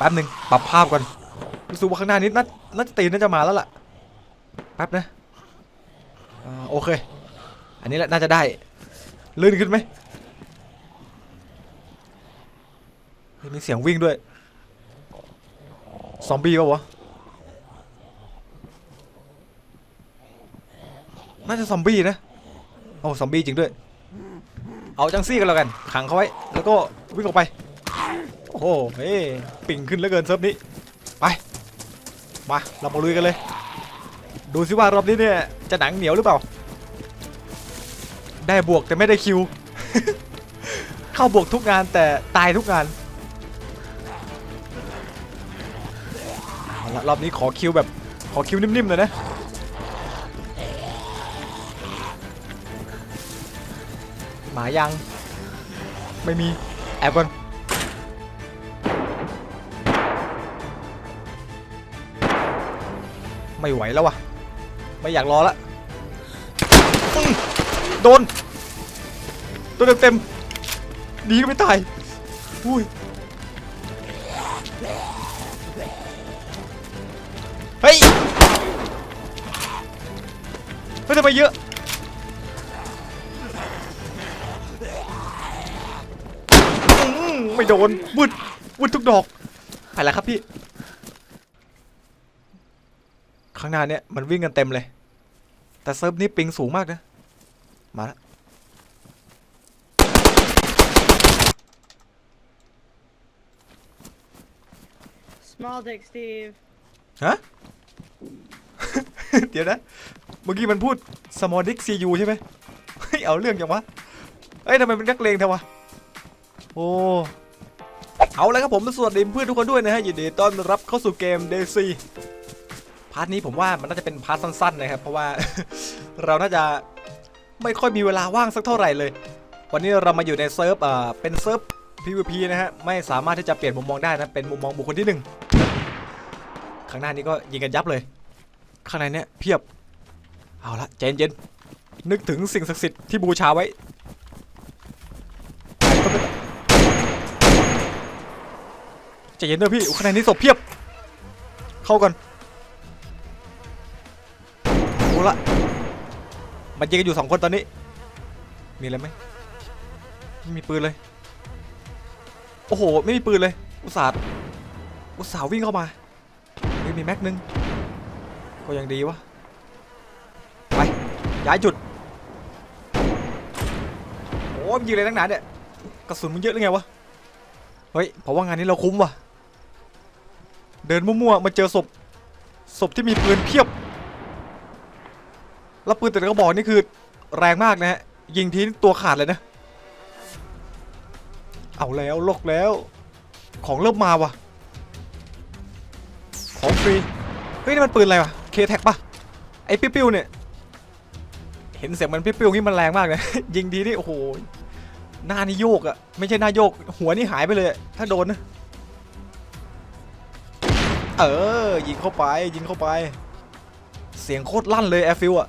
แป๊บหนึ่งปรับภาพก่อนรู้สึกว่าข้างหน้านี้น่าน่าจะตีนน่าจะมาแล้วล่ะแป๊บนะโอเค อันนี้แหละน่าจะได้ ลื่นขึ้นไหมมีเสียงวิ่งด้วย ซอมบี้ปะวะ น่าจะซอมบี้นะ โอ้ซอมบี้จริงด้วย เอาจังซี่กันแล้วกัน ขังเขาไว้ แล้วก็วิ่งออกไป โอ้โหเฮ้ยปิ่งขึ้นเหลือเกินเซิร์ฟนี้ ไป มา เรามาลุยกันเลย ดูสิว่ารอบนี้เนี่ย จะหนังเหนียวหรือเปล่า ได้บวกแต่ไม่ได้คิว เข้าบวกทุกงานแต่ตายทุกงานเอาละรอบนี้ขอคิวแบบขอคิวนิ่มๆเลยนะหมายัง ไม่มี แอบก่อน ไม่ไหวแล้ววะไม่อยากรอละอื้อโดนตัวเต็มดีก็ไม่ตายอุ้ยเฮ้ยเฮ้ยทำไมเยอะไม่โดนวุดวุดทุกดอกไปแล้วครับพี่ ข้างหน้าเนี่ยมันวิ่งกันเต็มเลย แต่เซิร์ฟนี้ปิงสูงมากนะ มาแล้ว Small dick Steve. ฮะ เดี๋ยวนะ เมื่อกี้มันพูด small dick cu ใช่ไหมเฮ้ยเอาเรื่องอย่างวะ เอ้ยทำไมเป็นนักเลงเทวะ โอ้เอาเลยครับผมสวัสดีเพื่อนทุกคนด้วยนะฮะยินดีต้อนรับเข้าสู่เกม DC พาร์ทนี้ผมว่ามันน่าจะเป็นพาร์ทสั้นๆนะครับเพราะว่าเราน่าจะไม่ค่อยมีเวลาว่างสักเท่าไหร่เลย วันนี้เรามาอยู่ในเซิร์ฟอ่าเป็นเซิร์ฟ PVP นะฮะไม่สามารถที่จะเปลี่ยนมุมมองได้นะเป็นมุมมองบุคคลที่หนึ่งข้างหน้านี้ก็ยิงกันยับเลย ข้างในเนี่ยเพียบเอาละใจเย็นๆนึกถึงสิ่งศักดิ์สิทธิ์ที่บูชาไว้ใจเย็นด้วยพี่ข้างในนี้ศพเพียบ เข้ากันโอ้ ละมันยิงกันอยู่สองคนตอนนี้ มีอะไรไหมไม่มีปืนเลย โอ้โห ไม่มีปืนเลย อุตส่าห์ อุตส่าห์วิ่งเข้ามาเฮ้ยมีแม็กนึง ก็ยังดีวะ ไปย้ายจุด โอ้ยยิงอะไรตั้งนานเนี่ยกระสุนมันเยอะหรือไงวะ เฮ้ยเพราะว่างานนี้เราคุ้มว่ะ เดินมั่วๆ มาเจอศพ ศพที่มีปืนเพียบ แล้วปืนแต่ละกระบอกนี่คือแรงมากนะฮะยิงทีนี่ตัวขาดเลยนะ เอาแล้วลกแล้ว ของเริ่มมาว่ะ ของฟรี เฮ้ยนี่มันปืนอะไรวะเคแท็กปะไอ้ปิ้วๆเนี่ย เห็นเสียงมันปิ้วๆนี่มันแรงมากเลยยิงดีนี่โอ้โหหน้านี่โยกอะไม่ใช่หน้าโยก หัวนี่หายไปเลย ถ้าโดนนะเออยิงเข้าไปยิงเข้าไป เสียงโคตรลั่นเลยแอร์ฟิลอะ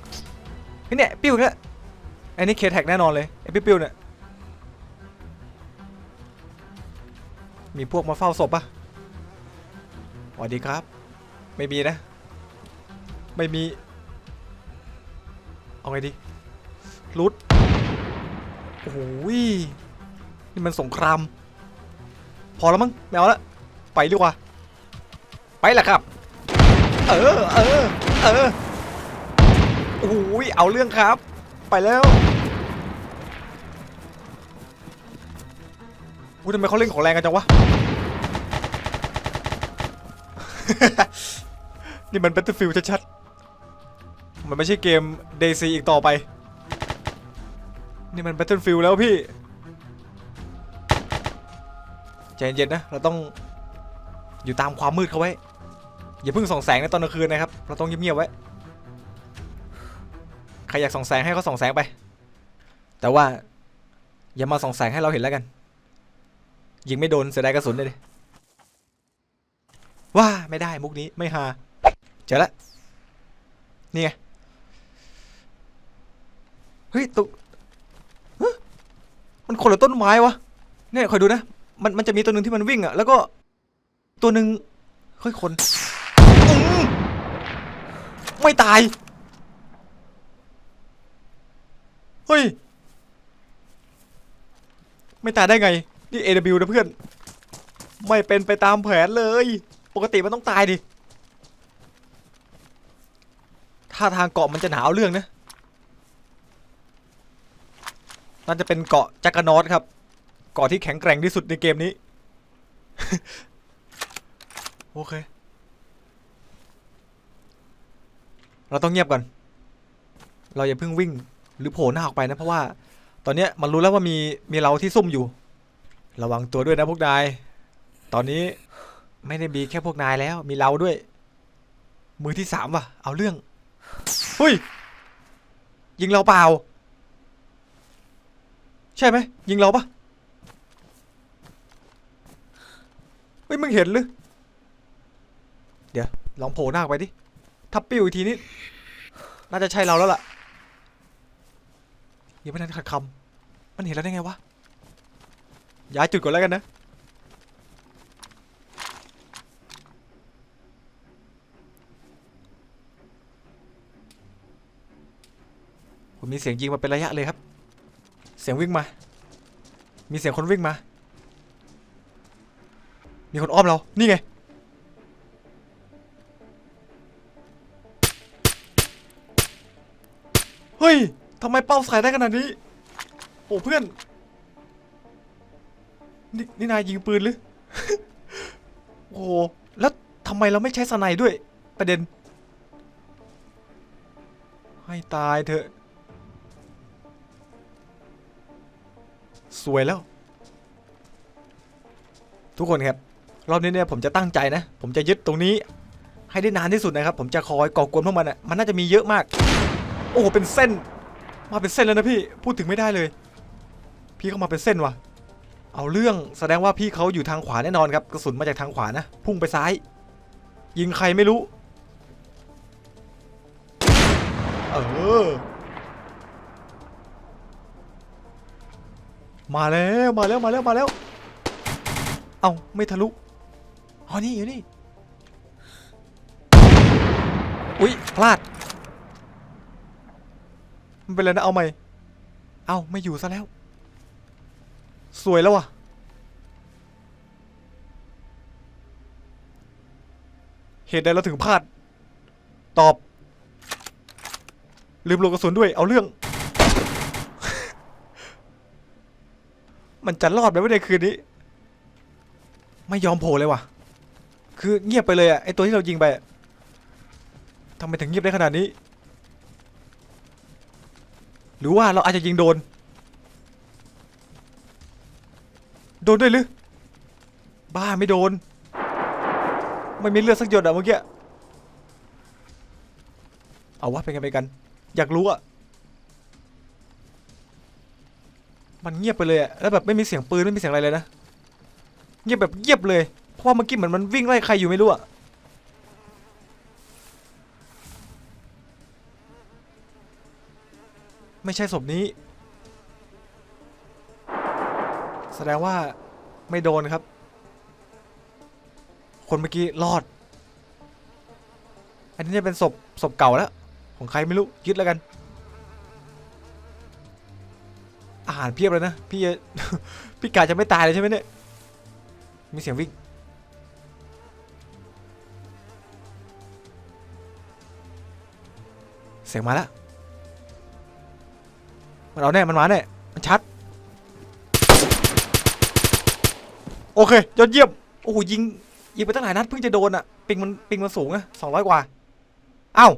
ฮ้ยเนี่ยปิ้วเนี่ยไอ้นี่เคแท็กแน่นอนเลยไอ้ปิ้วๆเนี่ยมีพวกมาเฝ้าศพปะสวัสดีครับ ไม่มีนะ ไม่มี เอาไงดีรุดโอ้โหยนี่มันสงคราม พอแล้วมั้งไม่เอาละไปดีกว่า ไปแหละครับ เออ เออ เออ โอ้โหยเอาเรื่องครับ ไปแล้วอุ้ยทำไมเขาเล่นของแรงกันจังวะ นี่มัน Battlefield ชัดๆ มันไม่ใช่เกม DayZ อีกต่อไป นี่มัน Battlefield แล้วพี่ ใจเย็นๆนะ เราต้องอยู่ตามความมืดเขาไว้ อย่าเพิ่งส่องแสงในตอนกลางคืนนะครับ เราต้องเงียบๆไว้ ครอยากส่องแสงให้เขาส่องแสงไป แต่ว่า อย่ามาส่องแสงให้เราเห็นแล้วกัน ยิงไม่โดนเสียดายกระสุนเลยดิว่าไม่ได้มุกนี้ไม่ฮาเจอละนี่ไงเฮ้ยตุฮะมันคนละต้นไม้วะเนี่ยคอยดูนะ มันมันจะมีตัวหนึ่งที่มันวิ่งอะแล้วก็ตัวหนึ่งเฮ้ยคนอไม่ตาย เฮ้ย ไม่ตายได้ไง นี่ AW นะเพื่อน ไม่เป็นไปตามแผนเลย ปกติมันต้องตายดิถ้าทางเกาะมันจะหนาวเรื่องนะน่าจะเป็นเกาะจักรนอตครับ เกาะที่แข็งแกร่งที่สุดในเกมนี้ โอเค เราต้องเงียบก่อน เราอย่าเพิ่งวิ่ง หรือโผล่หน้าออกไปนะเพราะว่า ตอนเนี้ยมันรู้แล้วว่ามีมีเราที่ซุ่มอยู่ ระวังตัวด้วยนะพวกนาย ตอนนี้ไม่ได้มีแค่พวกนายแล้ว มีเราด้วย มือที่สามว่ะ เอาเรื่องเฮ้ยยิงเราเปล่า ใช่ไหมยิงเราปะเฮ้ยมึงเห็นหรือเดี๋ยวลองโผล่หน้าออกไปดิถ้าปิ้วอีกทีนี้น่าจะใช่เราแล้วล่ะ ย่าไม่ทันขัดคำมันเห็นแล้วได้ไงวะ ย้ายจุดก่อนแล้วกันนะผมมีเสียงยิงมาเป็นระยะเลยครับ เสียงวิ่งมา มีเสียงคนวิ่งมา มีคนอ้อมเรา นี่ไง เฮ้ย ทำไมเป้าใส่ได้ขนาดนี้ โอ้เพื่อน นี่นี่นายยิงปืนหรือ โอ้แล้วทำไมเราไม่ใช้สไนด์ด้วย ประเด็น ให้ตายเถอะ สวยแล้ว ทุกคนครับ รอบนี้เนี่ยผมจะตั้งใจนะ ผมจะยึดตรงนี้ ให้ได้นานที่สุดนะครับ ผมจะคอยก่อกวนพวกมันอะ มันน่าจะมีเยอะมาก โอ้เป็นเส้น มาเป็นเส้นแล้วนะพี่ พูดถึงไม่ได้เลย พี่เข้ามาเป็นเส้นว่ะ เอาเรื่องแสดงว่าพี่เขาอยู่ทางขวาแน่นอนครับ กระสุนมาจากทางขวานะ พุ่งไปซ้าย ยิงใครไม่รู้ เออ มาแล้วมาแล้วมาแล้วมาแล้ว เอาไม่ทะลุ อ๋อนี่อยู่นี่ อุ๊ยพลาด มันเป็นไรนะเอาใหม่เอาไม่อยู่ซะแล้ว สวยแล้ววะเหตุใดเราถึงพลาด ตอบ ลืมโลกกระสุนด้วย เอาเรื่อง มันจะรอดไหมวะในคืนนี้ ไม่ยอมโผล่เลยว่ะคือเงียบไปเลยอะไอตัวที่เรายิงไปทำไมถึงเงียบได้ขนาดนี้ หรือว่าเราอาจจะยิงโดน โดนด้วยหรือ บ้าไม่โดน ไม่มีเลือดสักหยดอะเมื่อกี้ เอาวะเป็นไงไปกัน อยากรู้อะมันเงียบไปเลยอะแล้วแบบไม่มีเสียงปืนไม่มีเสียงอะไรเลยนะ เงียบแบบเงียบเลย เพราะว่าเมื่อกี้เหมือนมันวิ่งไล่ใครอยู่ไม่รู้อะ ไม่ใช่ศพนี้ แสดงว่าไม่โดนครับ คนเมื่อกี้รอด อันนี้จะเป็นศพศพเก่าแล้ว ของใครไม่รู้ ยึดแล้วกัน อาหารเพียบเลยนะ พี่พี่กาจะไม่ตายเลยใช่ไหมเนี่ย มีเสียงวิ่งเสียงมาแล้ว มันเอาแน่ มันมาแน่ มันชัด โอเคยอดเยี่ยม โอ้โหยิงยิงไปตั้งหลายนัดเพิ่งจะโดนอะปิงมันปิงมันสูงอะสองร้อยกว่า เอ้า